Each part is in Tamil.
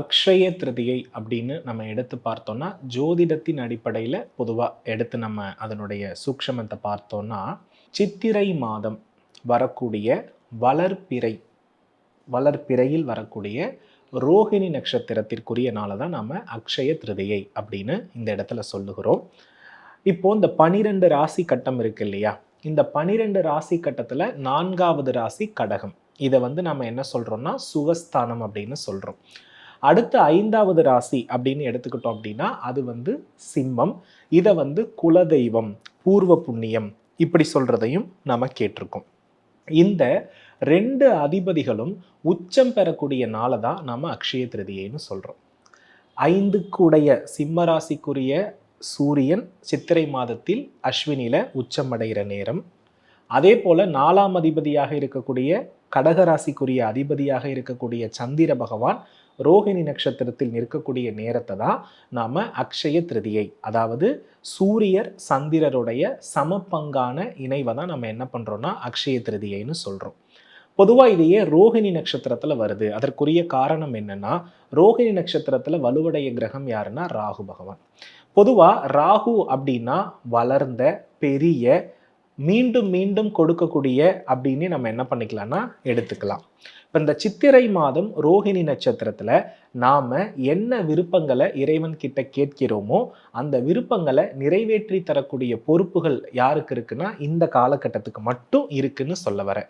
அக்ஷய திருதியை அப்படின்னு நம்ம எடுத்து பார்த்தோம்னா ஜோதிடத்தின் அடிப்படையில் பொதுவாக எடுத்து நம்ம அதனுடைய சூக்ஷமத்தை பார்த்தோம்னா சித்திரை மாதம் வரக்கூடிய வளர்ப்பிறை வளர்ப்பிறையில் வரக்கூடிய ரோகிணி நட்சத்திரத்திற்குரிய நாளை தான் நம்ம அக்ஷய திருதியை அப்படின்னு இந்த இடத்துல சொல்லுகிறோம். இப்போ இந்த பனிரெண்டு ராசி கட்டம் இருக்கு இல்லையா? இந்த பனிரெண்டு ராசி கட்டத்தில் நான்காவது ராசி கடகம். இதை வந்து நம்ம என்ன சொல்கிறோம்னா சுகஸ்தானம் அப்படின்னு சொல்கிறோம் அடுத்த ஐந்தாவது ராசி அப்படின்னு எடுத்துக்கிட்டோம் அப்படின்னா அது வந்து சிம்மம். இதை வந்து குலதெய்வம் பூர்வ புண்ணியம் இப்படி சொல்கிறதையும் நம்ம கேட்டிருக்கோம். இந்த ரெண்டு அதிபதிகளும் உச்சம் பெறக்கூடிய நாளை தான் நம்ம அக்ஷய திருதியைன்னு சொல்கிறோம் ஐந்துக்குடைய சிம்ம ராசிக்குரிய சூரியன் சித்திரை மாதத்தில் அஸ்வினியில் உச்சமடைகிற நேரம். அதே போல் நாலாம் அதிபதியாக இருக்கக்கூடிய கடகராசிக்குரிய அதிபதியாக இருக்கக்கூடிய சந்திர பகவான் ரோஹிணி நட்சத்திரத்தில் நிற்கக்கூடிய நேரத்தை தான் நாம் அக்ஷய திருதியை அதாவது சூரியர் சந்திரருடைய சமப்பங்கான இணைவை தான் நம்ம என்ன பண்ணுறோன்னா அக்ஷய திருதியைன்னு சொல்கிறோம் பொதுவாக இதையே ரோஹிணி நட்சத்திரத்தில் வருது. அதற்குரிய காரணம் என்னன்னா ரோஹிணி நட்சத்திரத்தில் வலுவடைய கிரகம் யாருன்னா ராகு பகவான். பொதுவாக ராகு அப்படின்னா வளர்ந்த பெரிய மீண்டும் மீண்டும் கொடுக்கக்கூடிய அப்படின்னு நம்ம என்ன பண்ணிக்கலாம்னா எடுத்துக்கலாம். இப்போ இந்த சித்திரை மாதம் ரோஹிணி நட்சத்திரத்தில் நாம் என்ன விருப்பங்களை இறைவன் கிட்ட கேட்கிறோமோ அந்த விருப்பங்களை நிறைவேற்றி தரக்கூடிய பொறுப்புகள் யாருக்கு இருக்குன்னா இந்த காலகட்டத்துக்கு மட்டும் இருக்குன்னு சொல்ல வரேன்.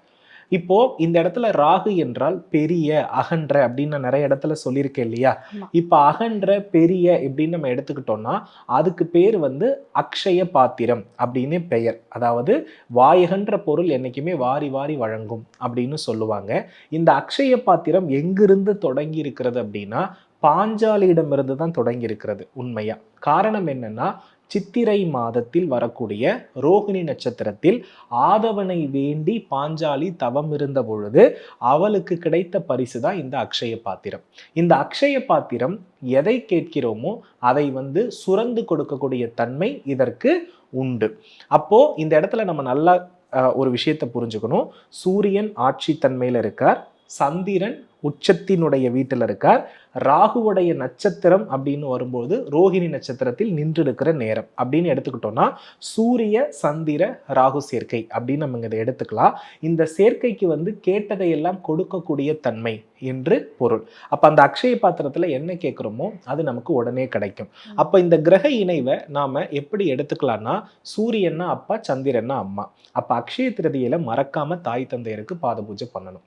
இப்போ இந்த இடத்துல ராகு என்றால் பெரிய அகன்ற அப்படின்னு நான் நிறைய இடத்துல சொல்லியிருக்கேன் இல்லையா. இப்ப அகன்ற பெரிய இப்படின்னு நம்ம எடுத்துக்கிட்டோம்னா அதுக்கு பேர் வந்து அக்ஷய பாத்திரம் அப்படின்னு பெயர். அதாவது வாயகன்ற பொருள் என்னைக்குமே வாரி வாரி வழங்கும் அப்படின்னு சொல்லுவாங்க. இந்த அக்ஷய பாத்திரம் எங்கிருந்து தொடங்கி இருக்கிறது அப்படின்னா பாஞ்சாலியிடமிருந்து தான் தொடங்கி இருக்கிறது காரணம் என்னன்னா சித்திரை மாதத்தில் வரக்கூடிய ரோகிணி நட்சத்திரத்தில் ஆதவனை வேண்டி பாஞ்சாலி தவம் இருந்த பொழுது அவளுக்கு கிடைத்த பரிசு தான் இந்த அக்ஷய பாத்திரம். இந்த அக்ஷய பாத்திரம் எதை கேட்கிறோமோ அதை வந்து சுரந்து கொடுக்கக்கூடிய தன்மை இதற்கு உண்டு. அப்போ இந்த இடத்துல நம்ம நல்லா ஒரு விஷயத்தை புரிஞ்சுக்கணும். சூரியன் ஆட்சி தன்மையில் இருக்கார். சந்திரன் உச்சத்தினுடைய வீட்டில் இருக்கார். ராகுவுடைய நட்சத்திரம் அப்படின்னு வரும்போது ரோஹிணி நட்சத்திரத்தில் நின்று இருக்கிற நேரம். அப்படின்னு எடுத்துக்கிட்டோம்னா சூரிய சந்திர ராகு சேர்க்கை அப்படின்னு நம்ம இதை எடுத்துக்கலாம். இந்த சேர்க்கைக்கு வந்து கேட்டதை எல்லாம் கொடுக்கக்கூடிய தன்மை என்று பொருள். அப்ப அந்த அக்ஷய பாத்திரத்துல என்ன கேட்குறோமோ அது நமக்கு உடனே கிடைக்கும். அப்ப இந்த கிரக இணைவை நாம எப்படி எடுத்துக்கலாம்னா சூரியன்னா அப்பா சந்திரன்னா அம்மா. அப்ப அக்ஷய திருதியில மறக்காம தாய் தந்தையருக்கு பாத பூஜை பண்ணணும்.